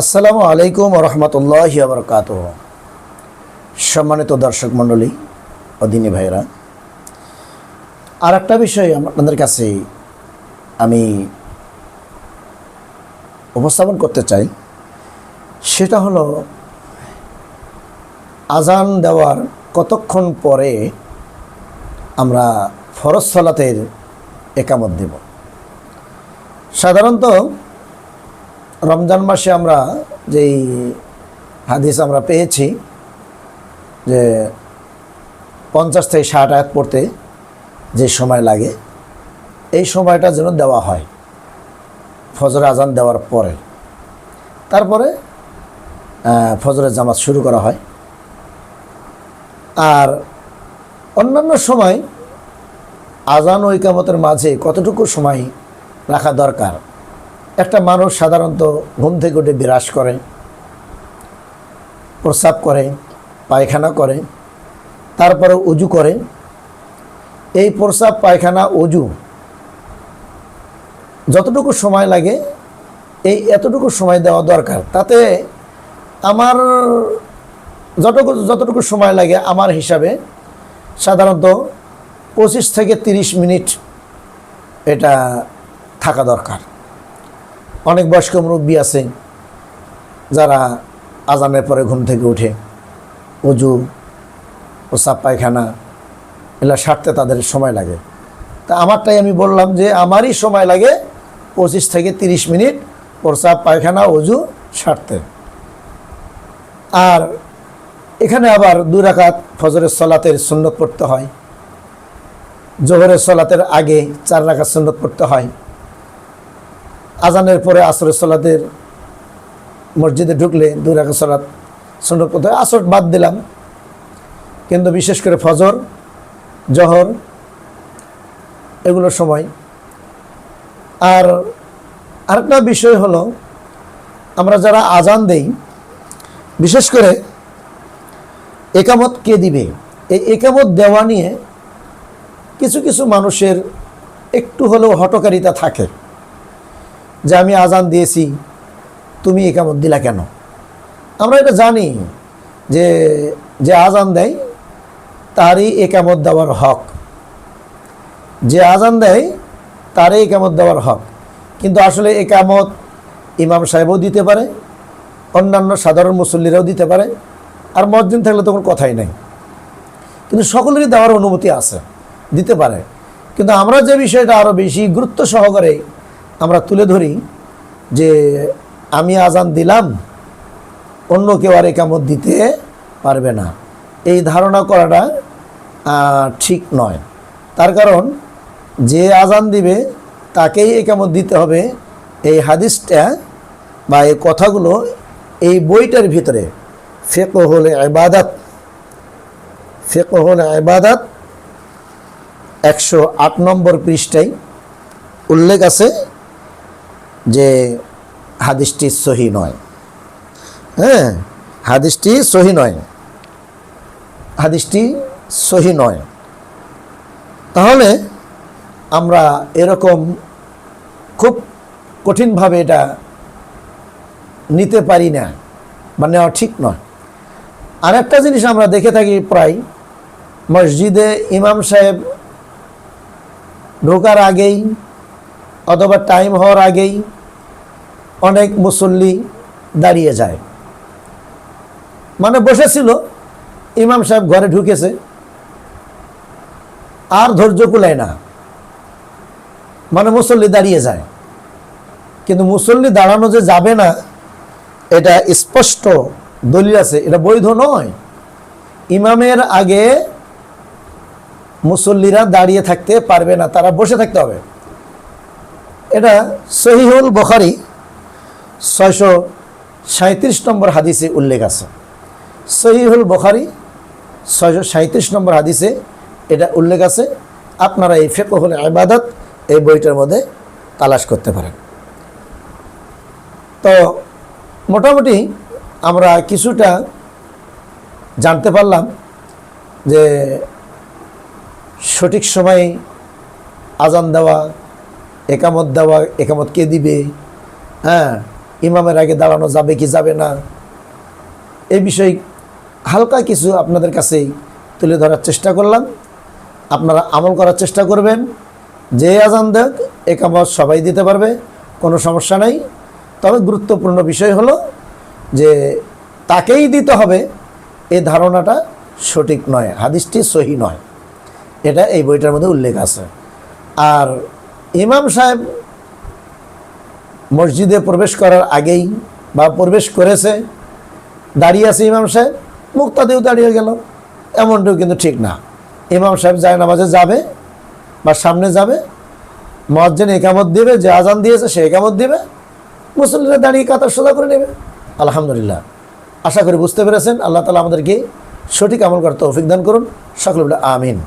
আসসালামু আলাইকুম রহমতুল্লাহ বরকাত সম্মানিত দর্শক মণ্ডলী ও দিনী ভাইরা আর একটা বিষয় আপনাদের কাছে আমি উপস্থাপন করতে চাই, সেটা হলো আজান দেওয়ার কতক্ষণ পরে আমরা ফরজ সলাতের একামত দেব। সাধারণত রমজান মাসে আমরা যেই হাদিস আমরা পেয়েছি যে পঞ্চাশ থেকে ষাট আয়াত পড়তে যে সময় লাগে, এই সময়টা যেন দেওয়া হয়, ফজর আজান দেওয়ার পরে। তারপরে ফজরের জামাত শুরু করা হয়। আর অন্যান্য সময় আজান ঐকামতের মাঝে কতটুকু সময় রাখা দরকার একটা মানুষ সাধারণত ঘুম থেকে উঠে বিরাস করে, প্রস্রাব করে, পায়খানা করে, তারপরে উজু করে। এই প্রস্রাব, পায়খানা, উজু যতটুকু সময় লাগে, এই এতটুকু সময় দেওয়া দরকার। তাতে আমার যতটুকু যতটুকু সময় লাগে, আমার হিসাবে সাধারণত পঁচিশ থেকে তিরিশ মিনিট এটা থাকা দরকার। অনেক বয়স্ক মুরব্বী আছে যারা আজানের পরে ঘুম থেকে উঠে উজু প্রসাব পায়খানা এগুলো সারতে তাদের সময় লাগে। তা আমারটাই আমি বললাম যে আমারই সময় লাগে পঁচিশ থেকে তিরিশ মিনিট প্রসাব পায়খানা অজু সারতে। আর এখানে আবার দুই রাকাত ফজরের সলাতের সুন্নত পড়তে হয়। জোহরের সলাতের আগে চার রাকাত সুন্নত পড়তে হয়। আজানের পরে আসরের সলাতের মসজিদে ঢুকলে দুই রাকাত সলাত পড়তে হয়। আসর বাদ দিলাম। কিন্তু বিশেষ করে ফজর, জহর এগুলোর সময়। আর আরেকটা বিষয় হলো, আমরা যারা আজান দেই, বিশেষ করে একামত কে দিবে? এই একামত দেওয়া নিয়ে কিছু কিছু মানুষের একটু হলেও হটকারিতা থাকে। যে আমি আজান দিয়েছি, তুমি একামত দিলা কেন? আমরা এটা জানি যে যে আজান দেয়, তারই একামত দেওয়ার হক। যে আজান দেয়, তারই একামত দেওয়ার হক। কিন্তু আসলে একামত ইমাম সাহেবও দিতে পারে, অন্যান্য সাধারণ মুসল্লিরাও দিতে পারে, আর মসজিদ থাকলে তো কোনো কথাই নাই। কিন্তু সকলেরই দেওয়ার অনুমতি আছে, দিতে পারে। কিন্তু আমরা যে বিষয়টা আরও বেশি গুরুত্ব সহকারে আমরা তুলে ধরি যে আমি আজান দিলাম, অন্য কেউ আর একামত দিতে পারবে না। এই ধারণা করাটা ঠিক নয়। তার কারণ, যে আজান দিবে, তাকেই একামত দিতে হবে। এই হাদিসটা বা এই কথাগুলো এই বইটার ভিতরে ফেক হলে এবাদাত ফেক হলে এবাদাত একশো আট নম্বর পৃষ্ঠায় উল্লেখ আছে যে হাদিসটি সহি নয়। হ্যাঁ হাদিসটি সহি নয়। হাদিসটি সহি নয়। তাহলে আমরা এরকম খুব কঠিনভাবে এটা নিতে পারি না বা নেওয়া ঠিক নয়। আর একটা জিনিস আমরা দেখে থাকি প্রায়, মসজিদে ইমাম সাহেব ঢোকার আগেই অথবা টাইম হওয়ার আগেই অনেক মুসল্লি দাঁড়িয়ে যায়। মানে বসেছিল, ইমাম সাহেব ঘরে ঢুকেছে, আর ধৈর্য কুলায় না। মানে মুসল্লি দাঁড়িয়ে যায়। কিন্তু মুসল্লি দাঁড়ানো যে যাবে না, এটা স্পষ্ট দলিল আছে, এটা বৈধ নয়। ইমামের আগে মুসল্লিরা দাঁড়িয়ে থাকতে পারবে না, তারা বসে থাকতে হবে। এটা সহিহুল বখারি ছয়শো সাঁত্রিশ নম্বর হাদিসে উল্লেখ আছে। সহিহুল বখারি ছয়শো সাঁত্রিশ নম্বর হাদিসে এটা উল্লেখ আছে। আপনারা এই ফেকহুল আবাদত এই বইটার মধ্যে তালাশ করতে পারেন। তো মোটামুটি আমরা কিছুটা জানতে পারলাম যে সঠিক সময়ে আজান দেওয়া, একামত দেওয়া, একামত কে দিবে হ্যাঁ ইমামের আগে দাঁড়ানো যাবে কি যাবে না? এই বিষয়ে হালকা কিছু আপনাদের কাছেই তুলে ধরার চেষ্টা করলাম। আপনারা আমল করার চেষ্টা করবেন। যে আজান দেখ একামত সবাই দিতে পারবে, কোনো সমস্যা নেই। তবে গুরুত্বপূর্ণ বিষয় হলো যে তাকেই দিতে হবে, এ ধারণাটা সঠিক নয়, হাদিসটি সহি নয়। এটা এই বইটার মধ্যে উল্লেখ আছে। আর ইমাম সাহেব মসজিদে প্রবেশ করার আগেই বা প্রবেশ করেছে, দাঁড়িয়ে আছে ইমাম সাহেব, মুক্তাদিও দাঁড়িয়ে গেল। এমনটাও কিন্তু ঠিক না। ইমাম সাহেব যায় নামাজে যাবে বা সামনে যাবে, মসজিদ একামত দেবে, যে আজান দিয়েছে সে একামত দিবে মুসলিমরা দাঁড়িয়ে কাতার সোজা করে নেবে। আলহামদুলিল্লাহ। আশা করি বুঝতে পেরেছেন। আল্লাহ তালা আমাদেরকে সঠিক আমল করতে দান করুন। সকল আমিন।